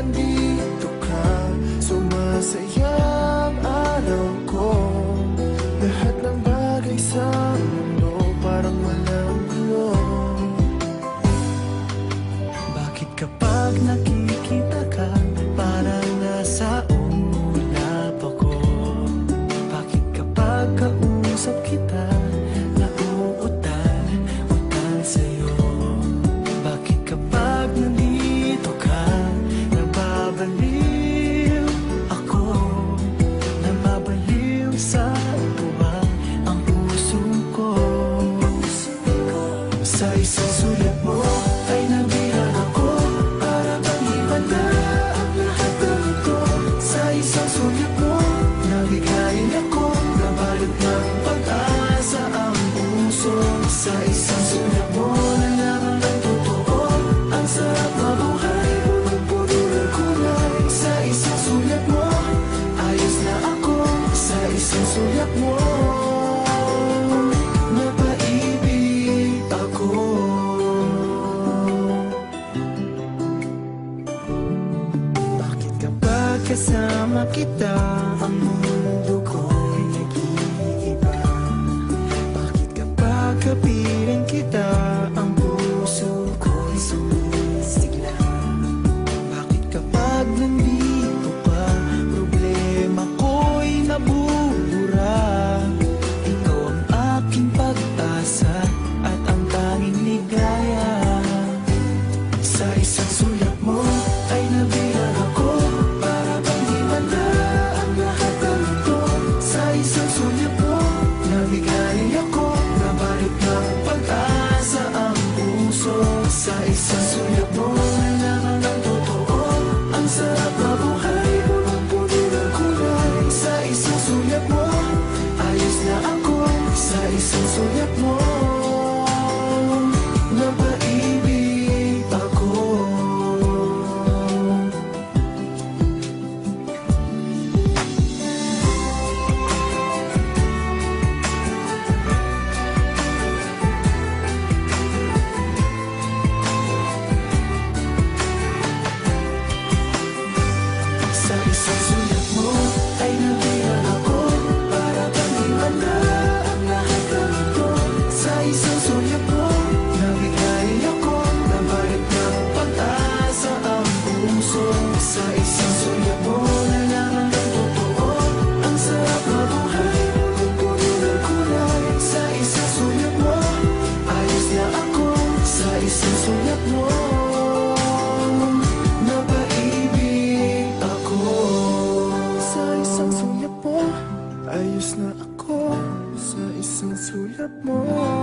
nandito ka Sumasayang araw ko. Lahat ng bagay sa mundo Parang walang gulo Bakit kapag nakikita anak mo Napaibig ako. Bakit kapag kasama kita? Ang To to move. More.